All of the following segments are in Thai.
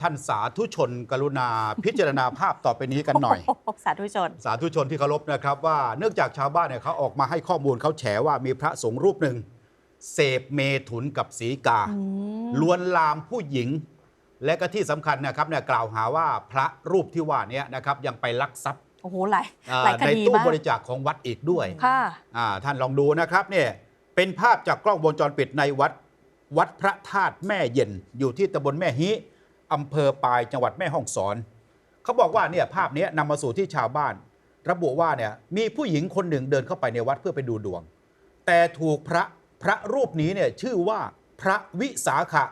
ท่านสาธุชน กรุณาพิจารณาภาพต่อไปนี้กันหน่อยโโสาธุชน สาธุชนที่เคารพนะครับว่าเนื่องจากชาวบ้านเนี่ยเขาออกมาให้ข้อมูลเขาแฉว่ามีพระสงฆ์รูปหนึ่ง เสพเมถุนกับสีกาอืมลวนลามผู้หญิง และก็ที่สำคัญนะครับเนี่ยกล่าวหาว่าพระรูปที่ว่าเนี้นะครับยังไปลักทรัพย์โอ้โหหลายอ่าหลายคในดีตู้มากบริจาคของวัดอีกด้วยค่ะอ่าท่านลองดูนะครับเนี่ยเป็นภาพจากกล้องวงจรปิดในวัด วัดพระธาตุแม่เย็นอยู่ที่ตำบลแม่ฮิ อำเภอปายจังหวัดแม่ฮ่องสอนเขาบอกว่าเนี่ยภาพเนี้ยนำมาสู่ที่ชาวบ้าน ระบุว่าเนี่ยมีผู้หญิงคนหนึ่งเดินเข้าไปในวัดเพื่อไปดูดวง แต่ถูกพระพระรูปนี้เนี่ยชื่อว่าพระวิสาขะ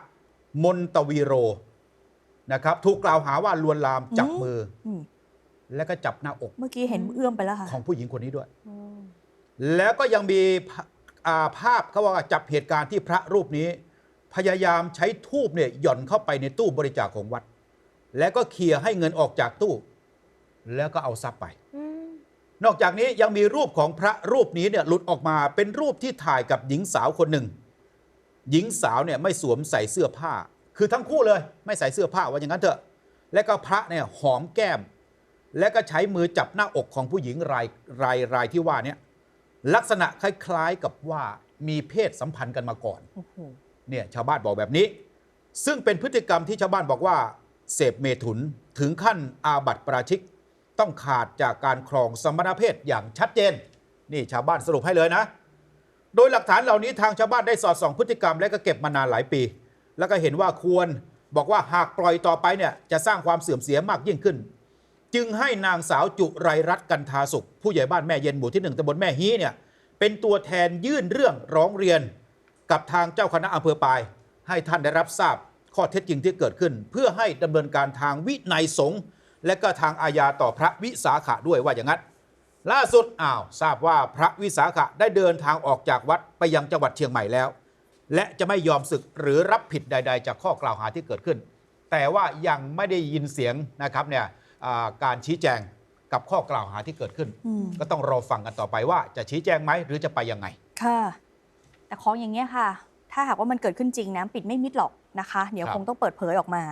มนตวีโรนะครับ ถูกกล่าวหาว่าลวนลามจับมืออมและก็จับหน้าอกเมื่อกี้เห็นเอื้อมไปแล้วค่ะของผู้หญิงคนนี้ด้วยอืมแล้วก็ยังมีภาอ่าภาพเขาว่าจับเหตุการณ์ที่พระรูปนี้ พยายามใช้ทูบเนี่ยหย่อนเข้าไปในตู้บริจาคของวัด แล้วก็เคลียร์ให้เงินออกจากตู้ แล้วก็เอาทรัพย์ไป นอกจากนี้ยังมีรูปของพระรูปนี้เนี่ยหลุดออกมาเป็นรูปที่ถ่ายกับหญิงสาวคนหนึ่ง หญิงสาวเนี่ยไม่สวมใส่เสื้อผ้า คือทั้งคู่เลย ไม่ใส่เสื้อผ้าว่าอย่างนั้นเถอะ และก็พระเนี่ยหอมแก้ม และก็ใช้มือจับหน้าอกของผู้หญิงรายรายรายที่ว่าเนี่ยลักษณะคล้ายๆกับว่ามีเพศสัมพันธ์กันมาก่อน เนี่ยชาวบ้านบอกแบบนี้ ซึ่งเป็นพฤติกรรมที่ชาวบ้านบอกว่า เสพเมถุนถึงขั้นอาบัติปราชิก ต้องขาดจากการครองสมณเพศอย่างชัดเจน นี่ชาวบ้านสรุปให้เลยนะ โดยหลักฐานเหล่านี้ทางชาวบ้านได้สอดส่องพฤติกรรมและก็เก็บมานานหลายปี แล้วก็เห็นว่าควรบอกว่าหากปล่อยต่อไปเนี่ยจะสร้างความเสื่อมเสียมากยิ่งขึ้น จึงให้นางสาวจุไรรัตน์กันทาสุข ผู้ใหญ่บ้านแม่เย็นหมู่ที่หนึ่งตำบลแม่ฮีเนี่ยเป็นตัวแทนยื่นเรื่องร้องเรียน กับทางเจ้าคณะอำเภอปาย ให้ท่านได้รับทราบข้อเท็จจริงที่เกิดขึ้น เพื่อให้ดำเนินการทางวินัยสงฆ์และก็ทางอาญาต่อพระวิสาขะด้วยว่าอย่างนั้น ล่าสุดอ้าวทราบว่าพระวิสาขะได้เดินทางออกจากวัดไปยังจังหวัดเชียงใหม่แล้ว และจะไม่ยอมศึกหรือรับผิดใด ๆ จากข้อกล่าวหาที่เกิดขึ้น แต่ว่ายังไม่ได้ยินเสียงนะครับเนี่ยอ่าการชี้แจงกับข้อกล่าวหาที่เกิดขึ้นอืมก็ต้องรอฟังกันต่อไปว่าจะชี้แจงไหมหรือจะไปยังไง ค่ะ แต่ของอย่างเงี้ยค่ะ ถ้าหากว่ามันเกิดขึ้นจริงนะปิดไม่มิดหรอกนะคะ เดี๋ยวครับคงต้องเปิดเผยออกมา